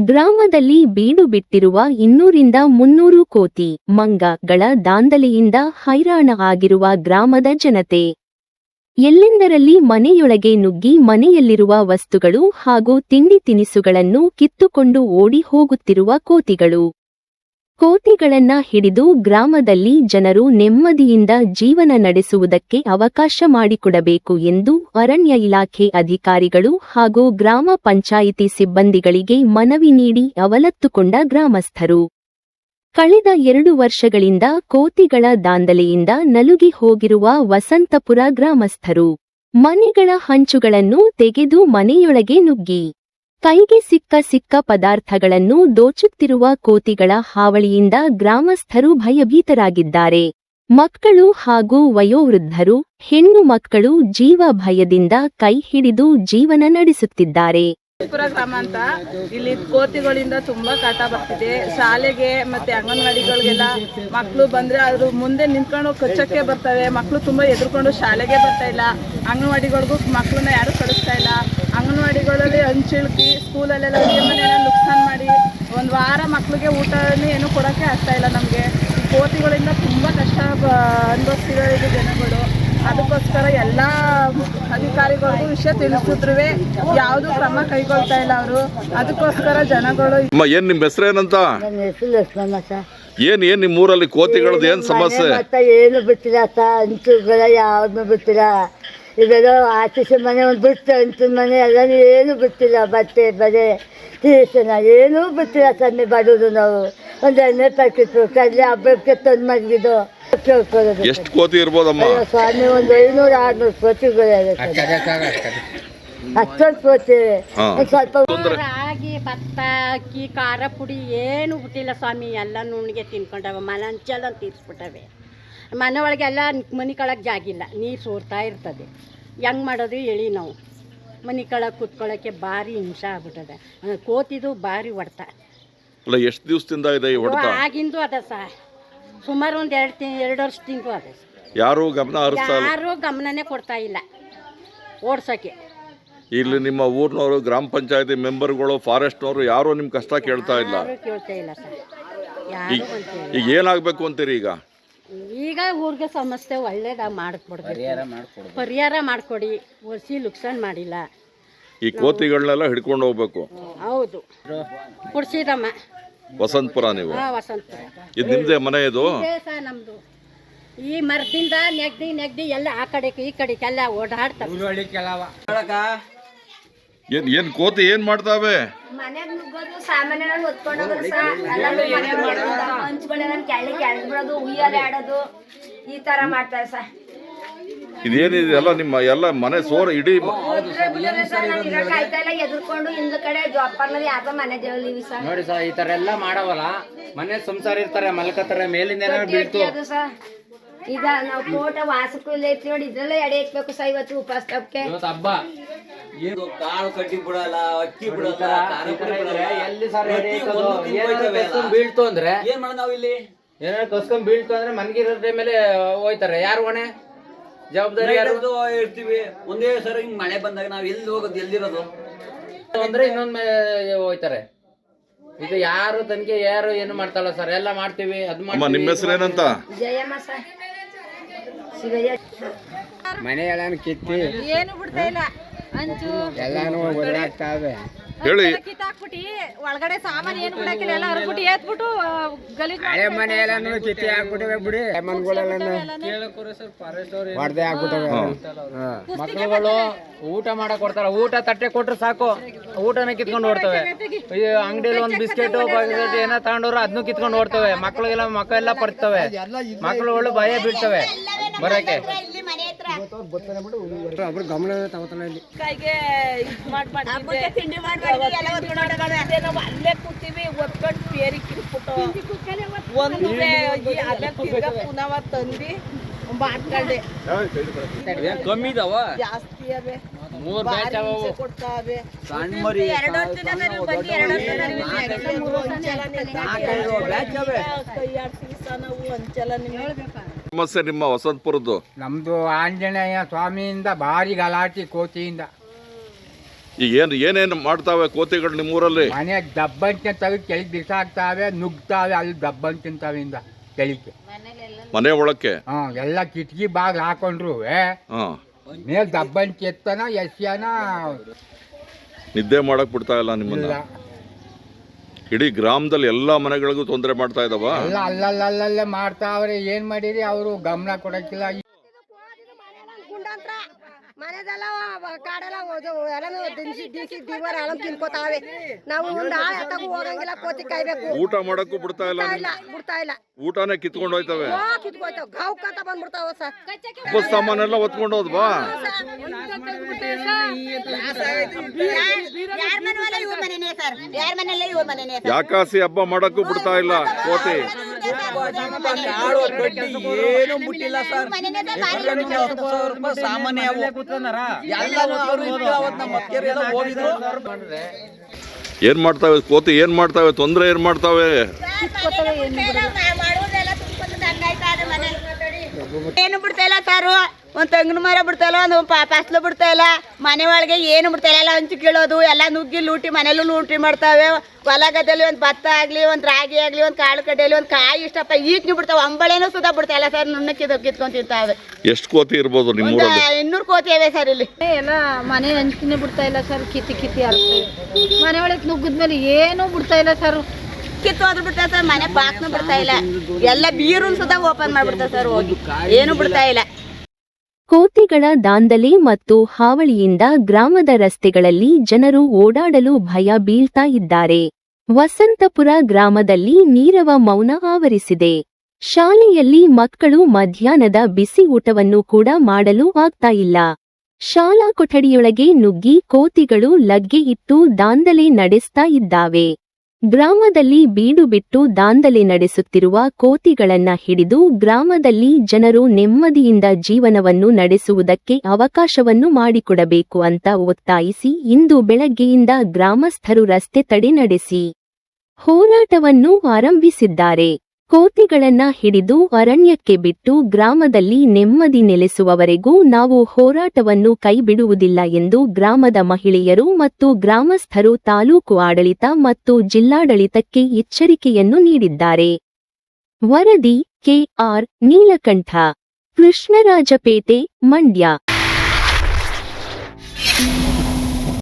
ಗ್ರಾಮದಲ್ಲಿ ಬೀಡು ಬಿಟ್ಟಿರುವ ಇನ್ನೂರಿಂದ ಮುನ್ನೂರು ಕೋತಿ ಮಂಗಗಳ ದಾಂಧಲೆಯಿಂದ ಹೈರಾಣ ಆಗಿರುವ ಗ್ರಾಮದ ಜನತೆ. ಎಲ್ಲೆಂದರಲ್ಲಿ ಮನೆಯೊಳಗೆ ನುಗ್ಗಿ ಮನೆಯಲ್ಲಿರುವ ವಸ್ತುಗಳು ಹಾಗೂ ತಿಂಡಿ ತಿನಿಸುಗಳನ್ನು ಕಿತ್ತುಕೊಂಡು ಓಡಿ ಹೋಗುತ್ತಿರುವ ಕೋತಿಗಳು. ಕೋತಿಗಳನ್ನ ಹಿಡಿದು ಗ್ರಾಮದಲ್ಲಿ ಜನರು ನೆಮ್ಮದಿಯಿಂದ ಜೀವನ ನಡೆಸುವುದಕ್ಕೆ ಅವಕಾಶ ಮಾಡಿಕೊಡಬೇಕು ಎಂದು ಅರಣ್ಯ ಇಲಾಖೆ ಅಧಿಕಾರಿಗಳು ಹಾಗೂ ಗ್ರಾಮ ಪಂಚಾಯಿತಿ ಸಿಬ್ಬಂದಿಗಳಿಗೆ ಮನವಿ ನೀಡಿ ಅವಲತ್ತುಕೊಂಡ ಗ್ರಾಮಸ್ಥರು. ಕಳೆದ ಎರಡು ವರ್ಷಗಳಿಂದ ಕೋತಿಗಳ ದಾಂದಲೆಯಿಂದ ನಲುಗಿ ಹೋಗಿರುವ ವಸಂತಪುರ ಗ್ರಾಮಸ್ಥರು. ಮನೆಗಳ ಹಂಚುಗಳನ್ನು ತೆಗೆದು ಮನೆಯೊಳಗೆ ನುಗ್ಗಿ. ಕೈಗೆ ಸಿಕ್ಕ ಸಿಕ್ಕ ಪದಾರ್ಥಗಳನ್ನು ದೋಚುತ್ತಿರುವ ಕೋತಿಗಳ ಹಾವಳಿಯಿಂದ ಗ್ರಾಮಸ್ಥರು ಭಯಭೀತರಾಗಿದ್ದಾರೆ. ಮಕ್ಕಳು ಹಾಗೂ ವಯೋವೃದ್ಧರು, ಹೆಣ್ಣು ಮಕ್ಕಳು ಜೀವ ಭಯದಿಂದ ಕೈ ಹಿಡಿದು ಜೀವನ ನಡೆಸುತ್ತಿದ್ದಾರೆ. ಪುರ ಗ್ರಾಮ ಅಂತ. ಇಲ್ಲಿ ಕೋತಿಗಳಿಂದ ತುಂಬಾ ಕಾಟ ಬರ್ತಿದೆ. ಶಾಲೆಗೆ ಮತ್ತೆ ಅಂಗನವಾಡಿಗಳಿಗೆಲ್ಲ ಮಕ್ಕಳು ಬಂದ್ರೆ ಅದ್ರ ಮುಂದೆ ನಿಂತ್ಕೊಂಡು ಕಚ್ಚಕ್ಕೆ ಬರ್ತವೆ. ಮಕ್ಕಳು ತುಂಬಾ ಎದುರ್ಕೊಂಡು ಶಾಲೆಗೆ ಬರ್ತಾ ಇಲ್ಲ. ಅಂಗನವಾಡಿಗಳಿಗೂ ಮಕ್ಕಳನ್ನ ಯಾರು ಕಳಿಸ್ತಾ ಇಲ್ಲ. ಅಂಗನವಾಡಿಗಳಲ್ಲಿ ಹಂಚಿಳ್ಕಿ ಸ್ಕೂಲಲ್ಲೆಲ್ಲ ಮನೆಯೆಲ್ಲ ನುಕ್ಸಾನ್ ಮಾಡಿ ಒಂದು ವಾರ ಮಕ್ಕಳಿಗೆ ಊಟ ಏನು ಕೊಡೋಕ್ಕೆ ಆಗ್ತಾ ಇಲ್ಲ ನಮಗೆ. ಕೋತಿಗಳಿಂದ ತುಂಬಾ ಕಷ್ಟ ಅನುಭವಿಸ್ತಿದ್ದಾರೆ ಜನಗಳು. ಅದಕ್ಕೋಸ್ಕರ ಎಲ್ಲ ಅಧಿಕಾರಿಗಳಿಗೂ ವಿಷಯ ತಿಳಿಸಿದ್ರು ಯಾವುದು ಕ್ರಮ ಕೈಗೊಳ್ತಾ ಇಲ್ಲ ಅವರು. ಅದಕ್ಕೋಸ್ಕರ ಜನಗಳು ಅಮ್ಮ ಏನ್ ನಿಮ್ ನನ್ನ ಹೆಸರು ಏನಂತ ಸರ್ ಏನ್ ಏನ್ ನಿಮ್ ಊರಲ್ಲಿ ಕೋತಿಗಳದ್ದು ಏನ್ ಸಮಸ್ಯೆ? ಮತ್ತೆ ಏನು ಬಿಟ್ಟಿಲ್ಲ ಸರ್ ಅಂಚುಗಳ ಯಾವ್ದು ಬಿಟ್ಟಿಲ್ಲ. ಇವೆಲ್ಲ ಆಚೀಸ ಮನೆ ಒಂದು ಬಿಟ್ಟು ಅಂಚಿನ ಮನೆ ಎಲ್ಲ ಏನು ಬಿಟ್ಟಿಲ್ಲ. ಬಟ್ಟೆ ಬರೆ ತೀರ್ಸನ ಏನೂ ಬಿಟ್ಟಿಲ್ಲ ಸರ್ ನೀವು ಬಡವರು ನಾವು. ಒಂದು ಎಣ್ಣೆ ಪ್ಯಾಕೆಟು ಕಡಲೆ ಹಬ್ಬಕ್ಕೆ ತಂದು ಮಲಗಿದ್ದು ಎಷ್ಟು ಕೋತಿ ಇರ್ಬೋದಮ್ಮ? ಸ್ವಾಮಿ ಒಂದು ಐನೂರು ಆರ್ನೂರು ಕೋತಿಗಳು ಅಷ್ಟೊಂದು ಕೋತಿ. ಹಾ. ಸ್ವಲ್ಪ ರಾಗಿ ಭತ್ತ ಅಕ್ಕಿ ಖಾರ ಪುಡಿ ಏನು ಬಿಟ್ಟಿಲ್ಲ ಸ್ವಾಮಿ. ಎಲ್ಲ ನುಣ್ಣಿಗೆ ತಿನ್ಕೊಂಡವ. ಮನಂಚಲ್ಲ ತೀರ್ಸ್ಬಿಟ್ಟವೆ. ಮನೆ ಒಳಗೆಲ್ಲ ಮನೆ ಕಳಕ್ಕೆ ಜಾಗಿಲ್ಲ ನೀರು ಸೋರ್ತಾ ಇರ್ತದೆ. ಹೆಂಗೆ ಮಾಡೋದು ಹೇಳಿ ನಾವು. ಮನೆ ಕಳಕ್ಕೆ ಕುತ್ಕೊಳ್ಳೋಕ್ಕೆ ಭಾರಿ ಹಿಂಸೆ ಆಗ್ಬಿಟ್ಟದೆ. ಕೋತಿದು ಭಾರಿ ಹೊಡ್ತ. ಅಲ್ಲ ಎಷ್ಟು ದಿವಸದಿಂದ ಇದೆ ಈ ಹೊಡೆತ? ಆಗಿಂದು ಅದ ಸಹ ಸುಮಾರು ಒಂದು ಎರಡು ತಿ ಎರಡು ತಿಂಗಳು ಅದ. ಯಾರು ಗಮನ ಹರಿಸ್ತಾ ಇಲ್ಲ? ಯಾರೂ ಗಮನನೇ ಕೊಡ್ತಾ ಇಲ್ಲ. ಓಡ್ಸೋಕ್ಕೆ. ಇಲ್ಲಿ ನಿಮ್ಮ ಊರಿನವರು ಗ್ರಾಮ ಪಂಚಾಯತಿ ಮೆಂಬರ್ಗಳು ಫಾರೆಸ್ಟ್ನವರು ಯಾರು ನಿಮ್ಮ ಕಷ್ಟ ಕೇಳ್ತಾ ಇಲ್ಲ? ಯಾರೂ ಕೇಳ್ತಾ ಇಲ್ಲ ಸರ್ ಯಾರು ಈಗ ಈಗ ಏನಾಗ್ಬೇಕು ಅಂತೀರಿ ಈಗ? ಈಗ ಊರಿಗೆ ಸಮಸ್ಯೆ ಒಳ್ಳೇದಾಗ ಮಾಡಿಕೊಡ್ಬೇಕು. ಪರಿಹಾರ ಮಾಡಿಕೊಡಿ. ಒಸಿ ಲುಕ್ಸಾನ್ ಮಾಡಿಲ್ಲ. ಈ ಕೋತಿಗಳನ್ನೆಲ್ಲ ಹಿಡ್ಕೊಂಡು ಹೋಗ್ಬೇಕು. ಹೌದು. ಕುಡ್ಸಿದಮ್ಮ. ವಸಂತಪುರ ನೀವು? ಹಾ ವಸಂತ ಇದು ನಿಮ್ದೇ ಮನೆ ಇದು? ನಮ್ದು. ನಮ್ಮದು ಈ ಮರದಿಂದ ನೆಗ್ದಿ ನೆಗ್ದಿ ಎಲ್ಲ ಆ ಕಡೆಗೆ ಈ ಕಡೆಗೆ ಎಲ್ಲ ಓಡಾಡ್ತಾರೆ ಏನ್ ಏನ್ ಕೋತಿ ಏನ್ ಮಾಡ್ತಾವೆ? ಮನೆಗ್ ನುಗ್ಗೋದು ಸಾಮಾನ್ಯ ಹೊತ್ಕೊಂಡು ಹೋಗೋದು ಸಹ ಎಲ್ಲ ಹಂಚ್ಗಳೆಲ್ಲ ಕೆಳಗೆ ಕೆಳಗೆ ಬಿಡೋದು ಉಯ್ಯಾಲೆ ಆಡೋದು. ಈ ತರ ಮಾಡ್ತಾರೆ ಸರ್ ಇದೇನಿದೆ? ಎಲ್ಲ ನಿಮ್ಮ ಎಲ್ಲ ಮನೆ ಸೋರ ಇಡೀ ಮ- ಇಲ್ಲ ಎದುರ್ಕೊಂಡು ಹಿಂದ ಕಡೆ ಜೋಪಾರ್ನಲ್ಲಿ ಯಾರ್ದೋ ಮನೆ ದೇವಲಿವಿ ಸರ್. ನೋಡಿ ಸರ್ ಈ ತರ ಎಲ್ಲ ಮಾಡವಲ್ಲ ಮನೆ ಸಂಸಾರ ಇರ್ತಾರೆ ಮಲ್ಕತ್ತಾರೆ ಮೇಲಿಂದ ಏನಾದ್ರು ಬೀಳ್ತು. ಅದು ಸರ್. ಈಗ ನಾವು ಕೋಟ ವಾಸಕ್ಕೂ ಇಲ್ಲ ಐತಿ ನೋಡಿ ಇದ್ರಲ್ಲೇ ಎಡೆ ಇಟ್ಬೇಕು ಸರ್ ಇವತ್ತು ಉಪವಾಸ ತಪ್ಪಕ್ಕೆ ಇವತ್ತು ಹಬ್ಬ. ಏನು ಕಾಳು ಕಟ್ಟಿ ಬಿಡಲ್ಲ ಅಕ್ಕಿ ಬಿಡಲ್ಲ ಖಾರ ಈ ತರ ಪುಡಿ ಇದ್ರೆ ಬಿಡಲ್ಲ. ಎಲ್ಲಿ ಸರ್ ಎಡೆ ಪ್ರತಿ ಇಟ್ಟದು? ಒಂದು ತಿಂದು ಏನಾದ್ರು ಹೋಯ್ತವೆ ಕಸ್ಕೊಂಡ್ ಅಲ್ಲ? ಬೀಳ್ತು ಅಂದ್ರೆ ಏನ್ ಮಾಡೋದು ನಾವಿಲ್ಲಿ? ಏನಾದ್ರು ಕಸ್ಕೊಂಡ್ ಬೀಳ್ತು ಅಂದ್ರೆ ಮನ್ಗಿರೋ ಮೇಲೆ ಹೋಯ್ತಾರೆ. ಯಾರು ಹೊಣೆ? ಜವಾಬ್ದಾರಿ ಯಾರು? ಇರ್ತೀವಿ ಒಂದೇ ಸರಿ ಹಿಂಗ್ ಮಳೆ ಬಂದಾಗ ನಾವ್ ಎಲ್ಲಿ ಹೋಗೋದು ಎಲ್ಲಿರೋದು? ಅಂದ್ರೆ ಇನ್ನೊಂದ್ ಮೇಲೆ ಹೋಯ್ತಾರೆ. ಇದು ಯಾರು ತನಿಖೆ ಯಾರು ಏನು ಮಾಡ್ತಾಳ ಸರ್ ಎಲ್ಲ ಮಾಡ್ತೀವಿ ಅದ್ ಅಮ್ಮ ನಿಮ್ಮ ಹೆಸರು ಏನಂತ? ಮನೆ ಎಲ್ಲ ಕಿತ್ತಿ. ಏನು ಬಿಡ್ತಾ ಇಲ್ಲ? ಹಂಚು ಎಲ್ಲಾನು ಹೇಳಿ. ಕಿತ್ತಾಕ್ಬಿಟ್ಟು ಒಳಗಡೆ ಸಾಮಾನು ಏನು ಬಿಡಕ್ಕಿಲ್ಲ ಎಲ್ಲ ಹರ್ಬಿಟ್ಟು ಏತ್ಬಿಟ್ಟು ಗಲೀಜ್ ಹಳೆ ಮನೆ ಎಲ್ಲಾನು ಕಿತ್ತಿ ಹಾಕ್ಬಿಟ್ಟಿವೆ ಬಿಡಿ. ಮನ್ಗಳೆಲ್ಲ ಹೊಡೆದೇ ಹಾಕ್ಬಿಟ್ಟವೆ. ಮಕ್ಕಳುಗಳು ಊಟ ಮಾಡಕ್ ಕೊಡ್ತಾರ. ಊಟ ತಟ್ಟೆ ಕೊಟ್ರೆ ಸಾಕು. ಊಟನ ಕಿತ್ಕೊಂಡು ಓಡ್ತವೆ. ಈ ಅಂಗಡಿಯಲ್ಲಿ ಒಂದು ಬಿಸ್ಕೆಟ್ ಪಾಕೆಟ್ ಏನೋ ತಗೊಂಡವ್ರು ಅದನ್ನು ಕಿತ್ಕೊಂಡು ಓಡ್ತವೆ. ಮಕ್ಕಳಿಗೆಲ್ಲ ಮಕ್ಕಳೆಲ್ಲ ಪಡ್ತವೆ ಮಕ್ಕಳುಗಳು ಭಯ ಬೀಳ್ತವೆ. ಬರಕ್ಕೆ. ಒಬ್ರು ಗಮನ ತಗೋತಾನೆ ಇಲ್ಲಿ ಕೈಗೆ ಇದ್ ಮಾಡ್ ಮಾಡ್ತಿದ್ದೆ. ನಾವು ಅಲ್ಲೇ ಕೂತೀವಿ ಒತ್ಕೊಂಡು ಪೇರಿ ಕಿತ್ಬಿಟ್ಟು ಒಂದು ಅಲ್ಲೇ ತಿರ್ಗಾ ಪುನಃ ತಂದು ಮಾಡ್ಕೊಂಡೆ ಕಮ್ಮಿ ಇದಾವ ಜಾಸ್ತಿ ಅವೆ ಮೂರ್ ಭಾರಿ ಬ್ಯಾಚ್ ಅವ ಹಿಂಸೆ ಕೊಡ್ತಾವೆ ಸಣ್ಣ ಮರಿ ನಾಲ್ಕೈದು ಬ್ಯಾಚ್ ಅವೆ ಕೈ ಆಡ್ತೀವಿ ಸಹ ನಾವು ಹಂಚಲ್ಲ ನಿಮಗೆ ಸಮಸ್ಯೆ ನಿಮ್ಮ ವಸಂತಪುರದ್ದು ನಮ್ದು ಆಂಜನೇಯ ಸ್ವಾಮಿಯಿಂದ ಭಾರಿ ಗಲಾಟೆ ಕೋತಿಯಿಂದ. ಈಗ ಏನು ಏನೇನು ಮಾಡ್ತಾವೆ ಕೋತಿಗಳು ನಿಮ್ಮೂರಲ್ಲಿ? ಮನೆ ದಬ್ಬಂತೆ ತೆಗೆದು ಕೆಳಗೆ ಬಿಸಾಕ್ತಾವೆ ನುಗ್ತಾವೆ ಅಲ್ಲಿ ದಬ್ಬನ್ ತಿಂತಾವಿಂದ ಕೆಳಗೆ ಮನೆ ಒಳಕ್ಕೆ? ಹಾ ಎಲ್ಲ ಕಿಟಕಿ ಬಾಗ್ ಹಾಕೊಂಡ್ರು ಹಾಂ. ಮೇಲ್ ದಬ್ಬಂತೆ ಎತ್ತನ ಎಸ್ಯಾನ? ನಿದ್ದೆ ಮಾಡಕ್ ಬಿಡ್ತಾ ಇಲ್ಲ ನಿಮ್ಮನ್ನ? ಇಲ್ಲ. ಇಡೀ ಗ್ರಾಮದಲ್ಲಿ ಎಲ್ಲಾ ಮನೆಗಳಿಗೂ ತೊಂದರೆ ಮಾಡ್ತಾ ಇದಾವ? ಎಲ್ಲ ಮಾಡ್ತಾ ಮಾಡ್ತಾವ್ರೆ ಏನ್ ಮಾಡಿರಿ? ಅವರು ಗಮನ ಕೊಡಕ್ಕಿಲ್ಲ. ಮನೆದೆಲ್ಲ ಕಾಡೆಲ್ಲ ಎಲ್ಲನೂ ದಿನಸಿ ದಿನಸಿ ದಿವರ ಎಲ್ಲ ತಿನ್ಕೋತಾವೆ ನಾವು ಒಂದು ಆಳ ಎತ್ತಗೂ ಹೋಗಂಗಿಲ್ಲ ಕೋತಿ ಕಾಯ್ಬೇಕು. ಊಟ ಮಾಡಕ್ಕೂ ಬಿಡ್ತಾ ಇಲ್ಲ ಬಿಡ್ತಾ ಇಲ್ಲ ಬಿಡ್ತಾ ಇಲ್ಲ. ಊಟನೇ ಕಿತ್ಕೊಂಡು ಹೋಯ್ತವೆ? ಹೋ ಕಿತ್ಕೋತಾವ ಗಾವ್ಕ ಅಂತ ಬಂದ್ಬಿಡ್ತಾವ ಸರ್. ಹಬ್ಬದ ಸಾಮಾನೆಲ್ಲ ಹೊತ್ಕೊಂಡು ಹೋದ್ವಾ ಯಾಕಾಸಿ ಹಬ್ಬ ಮಾಡಕ್ಕೂ ಬಿಡ್ತಾ ಇಲ್ಲ ಕೋತಿ? ಏನು ಮುಟ್ಟಿಲ್ಲ ಸರ್ ಸಾಮಾನ್ಯ ಏನ್ ಮಾಡ್ತಾವೆ ಕೋತಿ ಏನ್ ಮಾಡ್ತಾವೆ ತೊಂದ್ರೆ ಏನ್ ಮಾಡ್ತಾವೆ ಏನು ಬಿಡ್ತಾ ಇಲ್ಲ ಸಾರು ಒಂದ್ ತೆಂಗಿನ ಮರ ಬಿಡ್ತಾ ಇಲ್ಲ ಒಂದು ಫಸಲು ಬಿಡ್ತಾ ಇಲ್ಲ. ಮನೆ ಒಳಗೆ ಏನು ಬಿಡ್ತಾ ಇಲ್ಲ ಎಲ್ಲ ಹಂಚಿ ಕೀಳೋದು ಎಲ್ಲ ನುಗ್ಗಿ ಲೂಟಿ ಮನೇಲೂ ಲೂಟಿ ಮಾಡ್ತಾವೆ. ಹೊಲ ಗದ್ದೆಲಿ ಒಂದು ಭತ್ತ ಆಗ್ಲಿ ಒಂದು ರಾಗಿ ಆಗ್ಲಿ ಒಂದು ಕಾಳು ಕಡ್ಡೆಯಲ್ಲಿ ಒಂದು ಕಾಯಿ ಇಷ್ಟಪ್ಪ ಈಟ್ನಿ ಬಿಡ್ತಾವೆ. ಅಂಬಳೆನೂ ಸುಧಾ ಬಿಡ್ತಾ ಇಲ್ಲ ಸರ್ ನನ್ನ ಕಿತ್ ಕಿತ್ಕೊಂತಿರ್ತಾವೆ ತಿಂತಾವೆ. ಎಷ್ಟು ಕೋತಿ ಇರ್ಬೋದು ಒಂದು ಇನ್ನೂರು ಕೋತಿ ಇವೆ ಸರ್ ಇಲ್ಲಿ. ಎಲ್ಲ ಮನೆ ಹಂಚಿನೇ ಬಿಡ್ತಾ ಇಲ್ಲ ಸರ್ ಕಿತ್ತಿ ಕಿತ್ತಿ ಆಡ್ತೇವೆ ಮನೆ ಒಳಗೆ ನುಗ್ಗಿದ್ಮೇಲೆ ಏನೂ ಬಿಡ್ತಾ ಇಲ್ಲ ಸರ್. ಕಿತ್ತು ಹೋದ್ರು ಬಿಡ್ತಾ ಸರ್ ಮನೆ ಬಾಕ್ನು ಬಿಡ್ತಾ ಇಲ್ಲ. ಎಲ್ಲ ಬೀರು ಸುಧಾ ಓಪನ್ ಮಾಡ್ಬಿಡ್ತಾರೆ ಸರ್ ಹೋಗಿ. ಏನು ಬಿಡ್ತಾ ಇಲ್ಲ. ಕೋತಿಗಳ ದಾಂದಲೆ ಮತ್ತು ಹಾವಳಿಯಿಂದ ಗ್ರಾಮದ ರಸ್ತೆಗಳಲ್ಲಿ ಜನರು ಓಡಾಡಲು ಭಯ ಬೀಳ್ತಾ ಇದ್ದಾರೆ. ವಸಂತಪುರ ಗ್ರಾಮದಲ್ಲಿ ನೀರವ ಮೌನ ಆವರಿಸಿದೆ. ಶಾಲೆಯಲ್ಲಿ ಮಕ್ಕಳು ಮಧ್ಯಾಹ್ನದ ಬಿಸಿ ಊಟವನ್ನು ಕೂಡ ಮಾಡಲು ಆಗ್ತಾ ಇಲ್ಲ. ಶಾಲಾ ಕೊಠಡಿಯೊಳಗೆ ನುಗ್ಗಿ ಕೋತಿಗಳು ಲಗ್ಗೆ ಇಟ್ಟು ದಾಂದಲೆ ನಡೆಸ್ತಾ ಇದ್ದಾವೆ. ಗ್ರಾಮದಲ್ಲಿ ಬೀಡು ಬಿಟ್ಟು ದಾಂಧಲೆ ನಡೆಸುತ್ತಿರುವ ಕೋತಿಗಳನ್ನ ಹಿಡಿದು ಗ್ರಾಮದಲ್ಲಿ ಜನರು ನೆಮ್ಮದಿಯಿಂದ ಜೀವನವನ್ನು ನಡೆಸುವುದಕ್ಕೆ ಅವಕಾಶವನ್ನು ಮಾಡಿಕೊಡಬೇಕು ಅಂತ ಒತ್ತಾಯಿಸಿ ಇಂದು ಬೆಳಗ್ಗೆಯಿಂದ ಗ್ರಾಮಸ್ಥರು ರಸ್ತೆ ತಡೆ ನಡೆಸಿ ಹೋರಾಟವನ್ನು ಆರಂಭಿಸಿದ್ದಾರೆ. ಕೋತಿಗಳನ್ನ ಹಿಡಿದು ಅರಣ್ಯಕ್ಕೆ ಬಿಟ್ಟು ಗ್ರಾಮದಲ್ಲಿ ನೆಮ್ಮದಿ ನೆಲೆಸುವವರೆಗೂ ನಾವು ಹೋರಾಟವನ್ನು ಕೈಬಿಡುವುದಿಲ್ಲ ಎಂದು ಗ್ರಾಮದ ಮಹಿಳೆಯರು ಮತ್ತು ಗ್ರಾಮಸ್ಥರು ತಾಲೂಕು ಆಡಳಿತ ಮತ್ತು ಜಿಲ್ಲಾಡಳಿತಕ್ಕೆ ಎಚ್ಚರಿಕೆಯನ್ನು ನೀಡಿದ್ದಾರೆ. ವರದಿ, ಕೆಆರ್ ನೀಲಕಂಠ, ಕೃಷ್ಣರಾಜಪೇಟೆ, ಮಂಡ್ಯ.